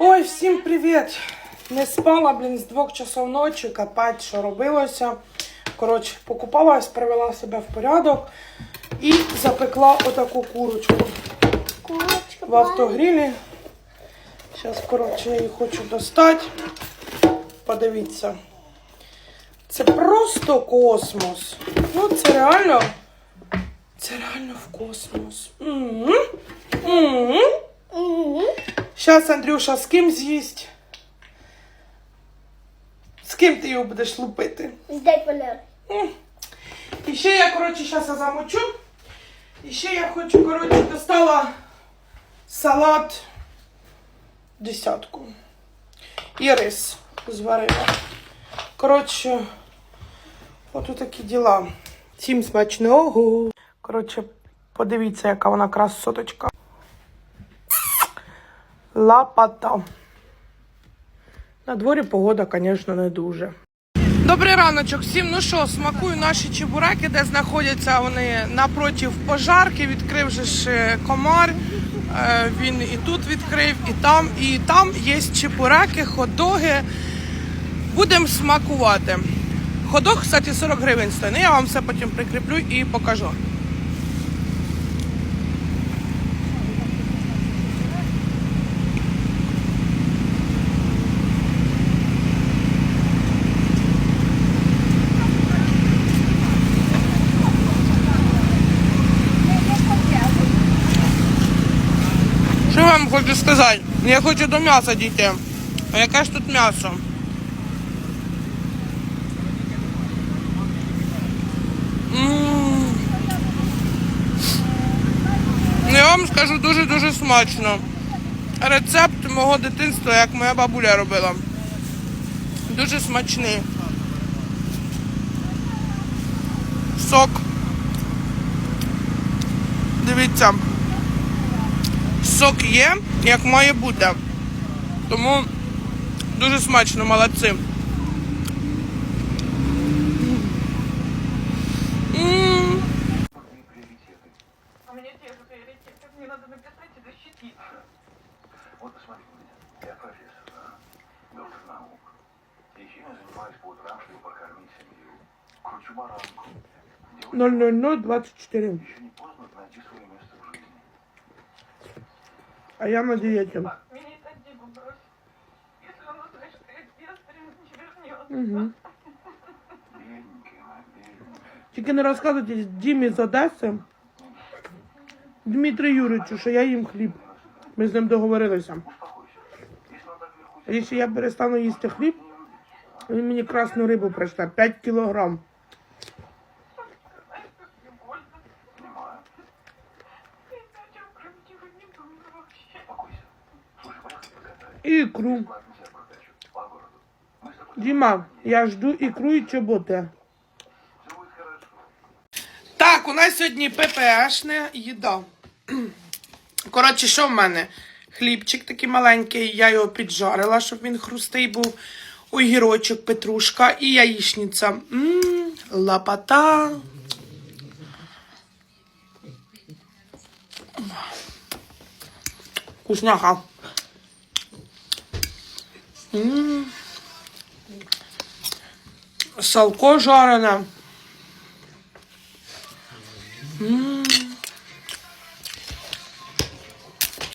Ой, всім привіт! Не спала, блін, з двох часов ночі, капець, що робилося. Коротше, покупалась, привела себе в порядок і запекла отаку курочку Курочка в автогрілі. Зараз, коротше, я її хочу достати. Подивіться. Це просто космос. Ну, це реально. Це реально в космос. М-м. М-м. Мгм. Щас, Андрюша, з ким з'їсть? З ким ти його будеш лупити? З дядь І ще я, коротше, зараз замочу. І ще я хочу, коротше, достала салат десятку. І рис зварила. Коротше, от такі діла. Всім смачного. Коротше, подивіться, яка вона красоточка. Лапата. На дворі погода, звісно, не дуже. Добрий раночок всім. Ну що, смакую наші чебуреки, де знаходяться вони напротив пожарки. Відкрив же ж комар. Е, Він і тут відкрив, і там. І там є чебуреки, хот-доги. Будемо смакувати. Ходок, кстати, 40 гривень стоїть. Ну, Я вам все потім прикріплю і покажу. Вам хочу сказати? Я хочу до м'яса дійти. А яке ж тут м'ясо? Ну, Я вам скажу дуже-дуже смачно. Рецепт мого дитинства, як моя бабуля робила. Дуже смачний. Сок. Дивіться. Сок є, як має бути. Тому дуже смачно, молодці. М. А мне те же я бестрин, не вернется. Угу. Тільки не розказуйте Дімі з Одеси, Дмитрію Юричу, що я їм хліб. Ми з ним договорилися. Якщо я перестану їсти хліб, він мені красну рибу прийшла 5 кілограм. Тобой... Діма, я жду ікру і чоботи. Так, у нас сьогодні ППшна їда. Коротше, що в мене? Хлібчик такий маленький, я його піджарила, щоб він хрустий був. Огірочок, петрушка і яєчниця. Мм, лапата. Вкусняха. Салко жарене.